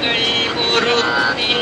ുകൾ